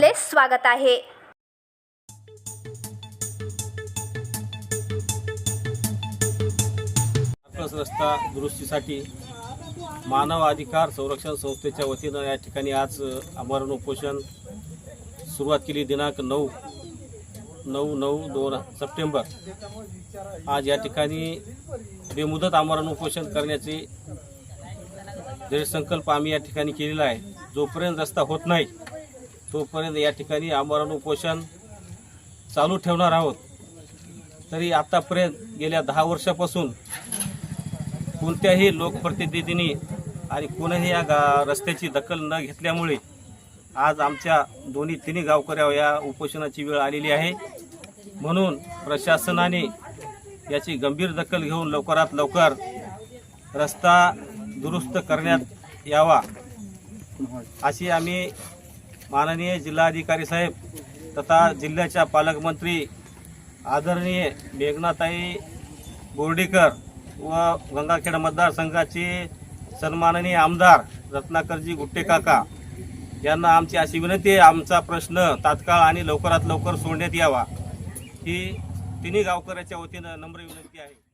स्वागत आहे. रस्ता दुरुस्तीसाठी मानव अधिकार संरक्षण संस्थेच्या वतीनं या ठिकाणी आज आमरण उपोषण सुरुवात केली. दिनांक नऊ नऊ नऊ दोन सप्टेंबर. आज या ठिकाणी बेमुदत आमरण उपोषण करण्याचे दृढसंकल्प आम्ही या ठिकाणी केलेला आहे. जोपर्यंत रस्ता होत नाही तोपर्यंत या ठिकाणी आमरण उपोषण चालू ठेवणार आहोत. तरी आतापर्यंत गेल्या दहा वर्षापासून कोणत्याही लोकप्रतिनिधींनी आणि कोणीही या गा रस्त्याची दखल न घेतल्यामुळे आज आमच्या दोन्ही तिन्ही गावकऱ्या या उपोषणाची वेळ आलेली आहे. म्हणून प्रशासनाने याची गंभीर दखल घेऊन लवकरात लवकर रस्ता दुरुस्त करण्यात यावा अशी आम्ही माननीय जिल्हाधिकारी साहेब तथा जिल्ह्याच्या पालकमंत्री आदरणीय मेघनाताई बोर्डीकर व गंगाखेड मतदारसंघाचे सन्माननीय आमदार रत्नाकरजी गुट्टे काका यांना आमची अशी विनंती आहे आमचा प्रश्न तात्काळ आणि लवकरात लवकर सोडण्यात यावा. ही तिन्ही गावकऱ्याच्या वतीनं नम्र विनंती आहे.